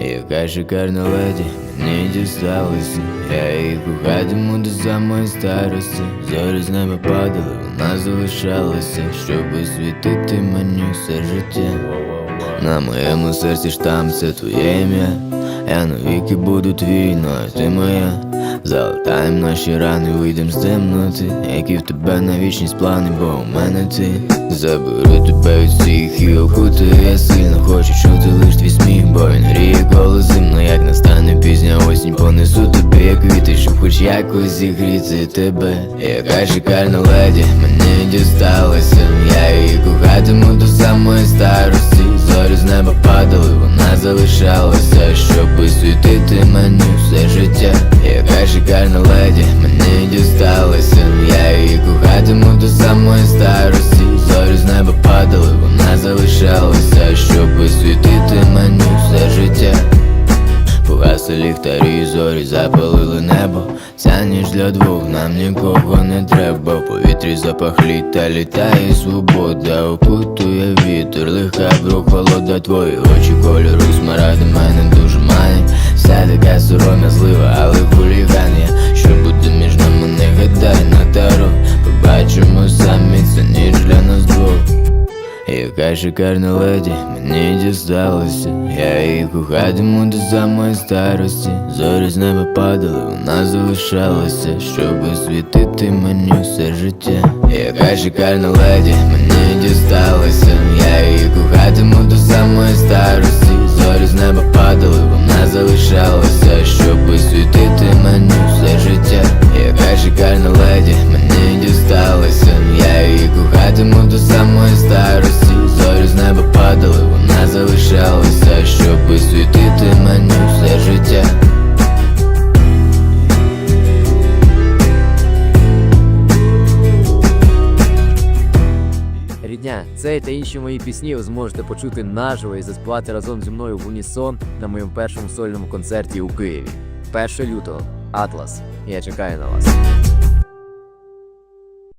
Яка шикарна леді мені дісталася Я її кохатиму до самої старості Зорі з неба падали, вона залишалася Щоб освітити мені все життя На моєму серці штамп. Це твоє ім'я Я навіки буду твій, ну а ти моя Залатаєм наші рани, вийдем з темноти Які в тебе на вічність плани, бо у мене ти Заберу тебе від всіх і окутаю Я сильно хочу чути лиш твій сміх, бо він хоч якось зігріти тебе. Яка шикарна леді мені дісталася. Я її кохатиму до самої старості. Зорі з неба падали, вона залишалася. Щоб освітити мені все життя. Яка шикарна леді мені дісталася. Я її кохатиму до самої старості. Зорі з неба падали, вона залишалася. Щоб освітити мені все життя Погасли ліхтарі, зорі запалили небо. Ця ніч для двох, нам нікого не треба. В повітрі запах літа, літає свобода. Окутує вітер, лиха брух, холода. Твої очі кольору смаради яка шикарна леді мені дісталася Я її кохатиму до самої старості Зорі з неба падали, вона залишалася Щоб освітити мені все життя Яка шикарна леді мені дісталася Я її кохатиму до самої старості Зорі з неба падали, вона залишалася Щоб освітити мені життя Рідня, цей та інші мої пісні ви зможете почути наживо і заспівати разом зі мною в унісон на моєму першому сольному концерті у Києві. 1 лютого. Атлас. Я чекаю на вас.